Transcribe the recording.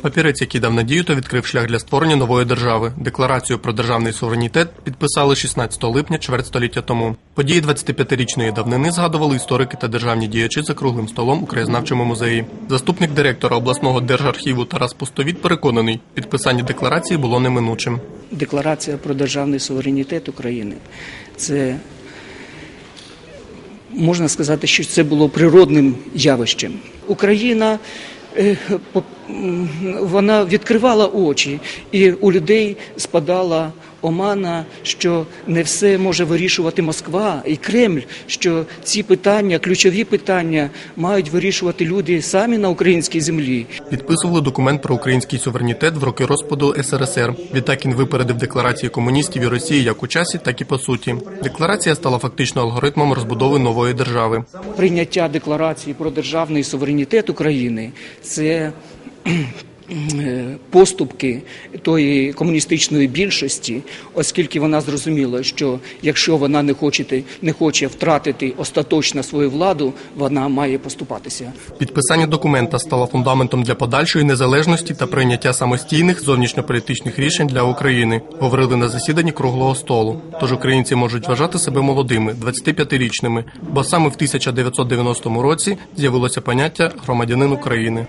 Папірець, який дав надію та відкрив шлях для створення нової держави. Декларацію про державний суверенітет підписали 16 липня, чверть століття тому. Події 25-річної давнини згадували історики та державні діячі за круглим столом у краєзнавчому музеї. Заступник директора обласного держархіву Тарас Пустовіт переконаний, підписання декларації було неминучим. Декларація про державний суверенітет України це можна сказати, що це було природним явищем. Україна вона відкривала очі, і у людей спадала омана, що не все може вирішувати Москва і Кремль, що ці питання, ключові питання, мають вирішувати люди самі на українській землі. Підписували документ про український суверенітет в роки розпаду СРСР. Відтак він випередив декларації комуністів і Росії як у часі, так і по суті. Декларація стала фактично алгоритмом розбудови нової держави. прийняття декларації про державний суверенітет України це поступки тої комуністичної більшості, оскільки вона зрозуміла, що якщо вона не хоче, не хоче втратити остаточно свою владу, вона має поступатися. Підписання документа стало фундаментом для подальшої незалежності та прийняття самостійних зовнішньополітичних рішень для України. Говорили на засіданні круглого столу. Тож українці можуть вважати себе молодими, 25-річними, бо саме в 1990 році з'явилося поняття громадянин України.